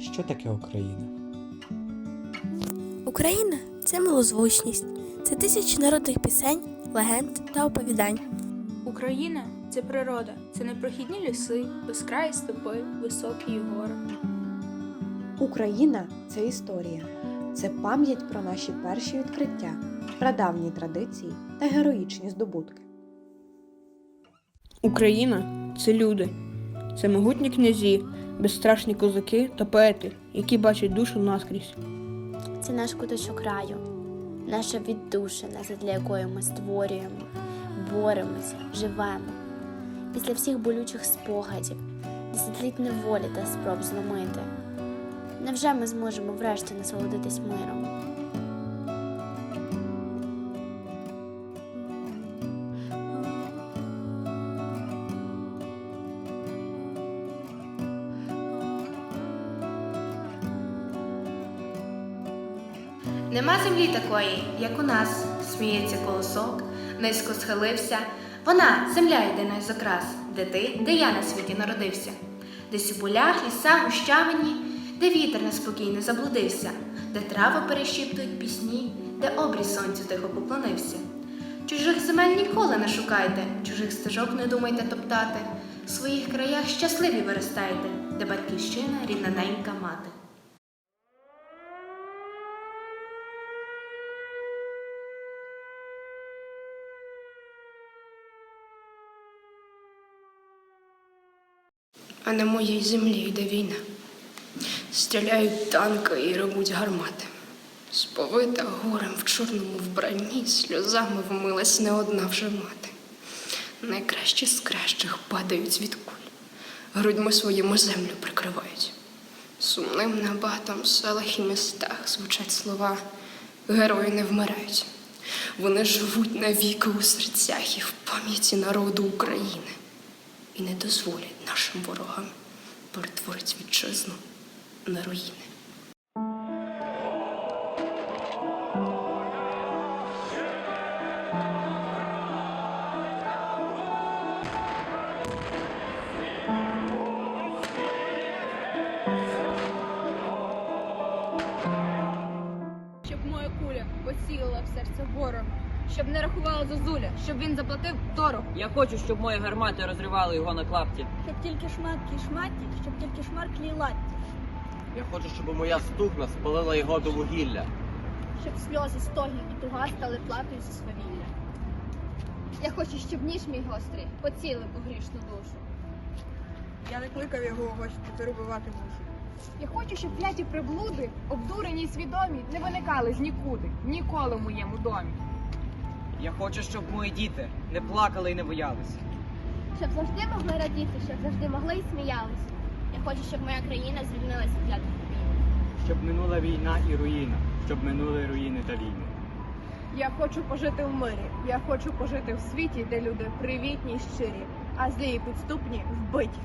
що таке Україна? Україна це милозвучність, це тисячі народних пісень, легенд та оповідань. Україна це природа, це непрохідні ліси, безкраї степи, високі гори. Україна це історія, це пам'ять про наші перші відкриття, прадавні традиції та героїчні здобутки. Україна це люди, це могутні князі, безстрашні козаки та поети, які бачать душу наскрізь. Це наш куточок краю, наша віддушина, задля якої ми створюємо, боремося, живемо. Після всіх болючих спогадів, десятиліть неволі та спроб зломити. Невже ми зможемо врешті насолодитись миром? Нема землі такої, як у нас, сміється колосок, низько схилився. Вона, земля єдина з окрас, де ти, де я на світі народився, десь у полях, лісах, гущавині, де вітер неспокійно заблудився, де трави перешіптують пісні, де обрій сонцю тихо поклонився. Чужих земель ніколи не шукайте, чужих стежок не думайте топтати. В своїх краях щасливі виростайте, де батьківщина рідна ненька мати. А на моїй землі йде війна. Стріляють танки і ревуть гармати. Сповита горем в чорному вбранні, сльозами вмилась не одна вже мати. Найкращі з кращих падають від куль, грудьми своїми землю прикривають. Сумним набатом в селах і містах звучать слова Герої не вмирають. Вони живуть навіки у серцях і в пам'яті народу України і не дозволять нашим ворогам перетворити вітчизну на руїни. щоб моя куля поцілила в серце ворога, щоб не рахувала зозуля, щоб він заплатив дорого. Я хочу, щоб мої гармати розривали його на клапті. Щоб тільки шматки шматі, щоб тільки шмарклі латті, Я хочу, щоб моя ступна спалила його до вугілля. щоб сльози, стогін і туга стали платою за свавілля. Я хочу, щоб ніж мій гострий поцілив у грішну душу. Я не кликав його у гості перебувати мушу. Я хочу, щоб кляті приблуди, обдурені й свідомі, не виникали з нікуди, ніколи в моєму домі. Я хочу, щоб мої діти не плакали і не боялися. Щоб завжди могли радіти, щоб завжди могли і сміялись. Я хочу, щоб моя країна звільнилася від клятих. Щоб минула війна і руїна, щоб минули руїни та війни. Я хочу пожити в мирі. Я хочу пожити в світі, де люди привітні й щирі, а злі і підступні вбиті.